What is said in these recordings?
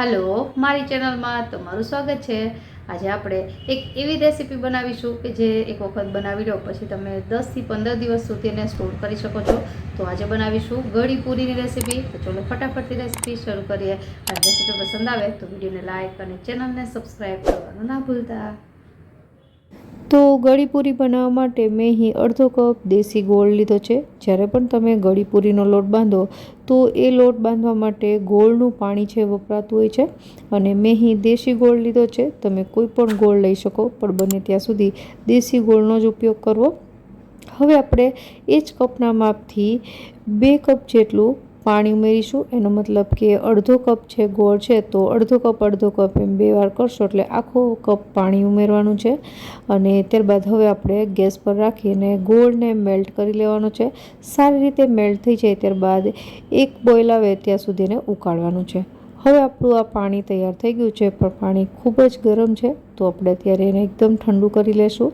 Hello મારી ચેનલમાં તમારું સ્વાગત છે. આજે આપણે એક એવી રેસીપી બનાવીશું કે જે એક વખત બનાવી લો, પછી તમે દસથી પંદર દિવસ સુધી એને સ્ટોર કરી શકો છો. તો આજે બનાવીશું ગળી પૂરીની રેસીપી. તો ચલો ફટાફટથી રેસીપી શરૂ કરીએ. અને રેસીપી પસંદ આવે તો વિડીયોને લાઇક અને ચેનલને સબસ્ક્રાઈબ કરવાનું ના ભૂલતા. તો ગળીપૂરી બનાવવા માટે મેં અહીં અડધો કપ દેશી ગોળ લીધો છે. જ્યારે પણ તમે ગળીપૂરીનો લોટ બાંધો, તો એ લોટ બાંધવા માટે ગોળનું પાણી છે વપરાતું હોય છે. અને મેં અહીં દેશી ગોળ લીધો છે. તમે કોઈ પણ ગોળ લઈ શકો, પણ બને ત્યાં સુધી દેશી ગોળનો જ ઉપયોગ કરવો. હવે આપણે એ જ કપના માપથી બે કપ જેટલું પાણી ઉમેરીશું. એનો મતલબ કે અડધો કપ છે ગોળ છે તો અડધો કપ અડધો કપ એમ બે વાર કરશો એટલે આખો કપ પાણી ઉમેરવાનું છે. અને ત્યારબાદ હવે આપણે ગેસ પર રાખીને ગોળને મેલ્ટ કરી લેવાનો છે. સારી રીતે મેલ્ટ થઈ જાય ત્યારબાદ એક બોઇલ આવે ત્યાં સુધી એને ઉકાળવાનું છે. હવે આપણું આ પાણી તૈયાર થઈ ગયું છે, પણ પાણી ખૂબ જ ગરમ છે, તો આપણે અત્યારે એને એકદમ ઠંડુ કરી લેશું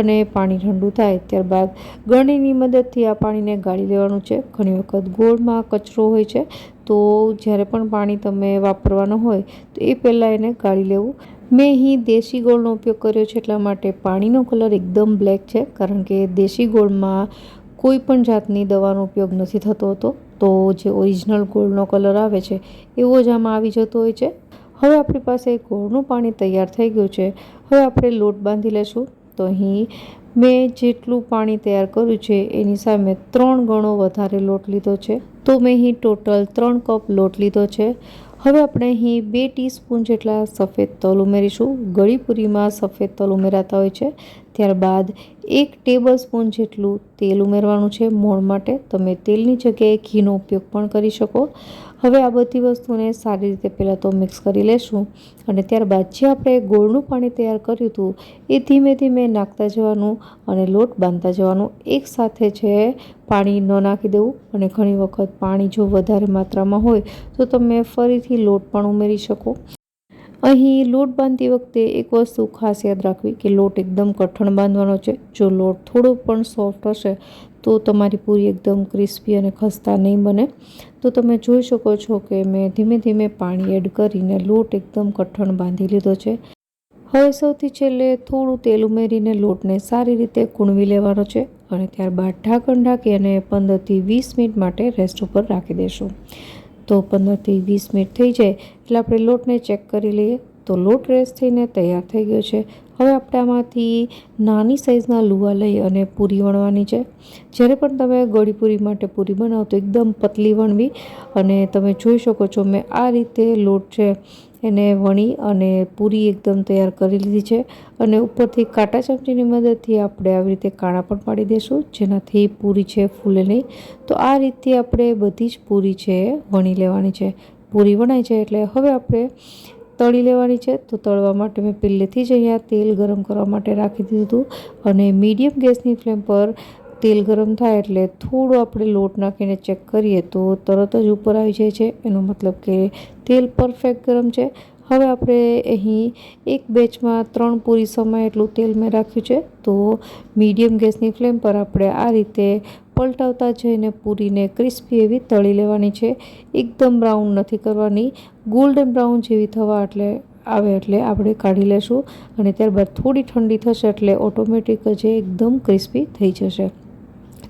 અને પાણી ઠંડુ થાય ત્યારબાદ ગળણીની મદદથી આ પાણીને ગાળી લેવાનું છે. ઘણી વખત ગોળમાં કચરો હોય છે, તો જ્યારે પણ પાણી તમે વાપરવાનું હોય, તો એ પહેલાં એને ગાળી લેવું. મેં અહીં દેશી ગોળનો ઉપયોગ કર્યો છે, એટલા માટે પાણીનો કલર એકદમ બ્લેક છે, કારણ કે દેશી ગોળમાં કોઈ પણ જાતની દવાનો ઉપયોગ નથી થતો હતો. તો જે ઓરિજિનલ ગોળનો કલર આવે છે, એવો જ આમાં આવી જતો હોય છે. હવે આપણી પાસે ગોળનું પાણી તૈયાર થઈ ગયું છે. હવે આપણે લોટ બાંધી લેશું. તો અહીં મેં જેટલું પાણી તૈયાર કર્યું છે, એની સામે ત્રણ ગણો વધારે લોટ લીધો છે. તો મેં અહીં ટોટલ ત્રણ કપ લોટ લીધો છે. હવે આપણે અહીં બે ટીસ્પૂન જેટલા સફેદ તલ ઉમેરીશું. ગળીપુરીમાં સફેદ તલ ઉમેરાતા હોય છે. ત્યારબાદ એક ટેબલ સ્પૂન જેટલું તેલ ઉમેરવાનું છે મોણ માટે. તમે તેલની જગ્યાએ ઘીનો ઉપયોગ પણ કરી શકો. હવે આ બધી વસ્તુને સારી રીતે પહેલાં તો મિક્સ કરી લેશું અને ત્યારબાદ જે આપણે ગોળનું પાણી તૈયાર કર્યું હતું, એ ધીમે ધીમે નાખતા જવાનું અને લોટ બાંધતા જવાનું. એક સાથે છે પાણી ન નાખી દેવું અને ઘણી વખત પાણી જો વધારે માત્રામાં હોય તો તમે ફરીથી લોટ પણ ઉમેરી શકો. અહીં લોટ બાંધતી વખતે એક વસ્તુ ખાસ યાદ રાખવી કે લોટ એકદમ કઠણ બાંધવાનો છે. જો લોટ થોડો પણ સોફ્ટ હશે, તો તમારી પૂરી એકદમ ક્રિસ્પી અને ખસ્તા નહીં બને. તો તમે જોઈ શકો છો કે મેં ધીમે ધીમે પાણી એડ કરીને લોટ એકદમ કઠણ બાંધી લીધો છે. હવે સૌથી છેલ્લે થોડું તેલ ઉમેરીને લોટને સારી રીતે કૂણવી લેવાનો છે અને ત્યારબાદ ઢાંકણ ઢાંકી અને પંદરથી વીસ મિનિટ માટે રેસ્ટ ઉપર રાખી દઈશું તો પંદરથી વીસ મિનિટ થઈ જાય એટલે આપણે લોટને ચેક કરી લઈએ તો લોટ રેસ થઈને તૈયાર થઈ ગયો છે. હવે આપણે આમાંથી નાની સાઇઝના લુવા લઈ અને પૂરી વણવાની છે. જ્યારે પણ તમે ગળી પૂરી માટે પૂરી બનાવો તો એકદમ પતલી વણવી અને તમે જોઈ શકો છો મેં આ રીતે લોટ છે એને વણી અને પૂરી એકદમ તૈયાર કરી લીધી છે. અને ઉપરથી કાંટા ચમચીની મદદથી આપણે આવી રીતે કાણા પણ પાડી દઈશું જેનાથી પૂરી છે, ફૂલે નહીં. તો આ રીતે આપણે બધી જ પૂરી છે વણી લેવાની છે. પૂરી વણાય છે એટલે હવે આપણે તળી લેવાની છે. તો તળવા માટે મેં પહેલેથી જ અહીંયા તેલ ગરમ કરવા માટે રાખી દીધું અને મીડિયમ ગેસની ફ્લેમ પર તેલ ગરમ થાય એટલે થોડું આપણે લોટ નાખીને ચેક કરીએ તો તરત જ ઉપર આવી જાય છે. એનો મતલબ કે તેલ પરફેક્ટ ગરમ છે. હવે આપણે અહીં એક બેચમાં ત્રણ પૂરી સમય એટલું તેલ મેં રાખ્યું છે. તો મીડિયમ ગેસની ફ્લેમ પર આપણે આ રીતે પલટાવતા જઈને પૂરીને ક્રિસ્પી એવી તળી લેવાની છે. એકદમ બ્રાઉન નથી કરવાની. ગોલ્ડન બ્રાઉન જેવી થવા એટલે આવે એટલે આપણે કાઢી લેશું. અને ત્યારબાદ થોડી ઠંડી થશે એટલે ઓટોમેટિક જ એકદમ ક્રિસ્પી થઈ જશે.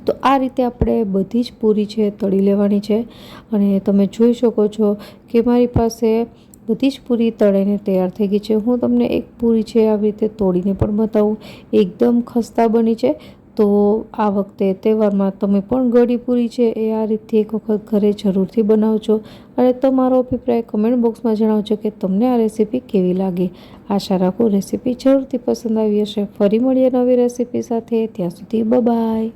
તો આ રીતે આપણે બધી જ પૂરી છે તળી લેવાની છે. અને તમે જોઈ શકો છો કે મારી પાસે બધી જ પૂરી તળીને તૈયાર થઈ ગઈ છે. હું તમને એક પૂરી છે આવી રીતે તોડીને પણ બતાવું. એકદમ ખસ્તા બની છે. તો આ વખતે તહેવારમાં તમે પણ ગળી પૂરી છે એ આ રીતે એક વખત ઘરે જરૂરથી બનાવજો. અને તમારો અભિપ્રાય કમેન્ટ બોક્સમાં જણાવજો કે તમને આ રેસીપી કેવી લાગી. આશા રાખું રેસીપી જરૂરથી પસંદ આવી હશે. ફરી મળીએ નવી રેસીપી સાથે. ત્યાં સુધી બાય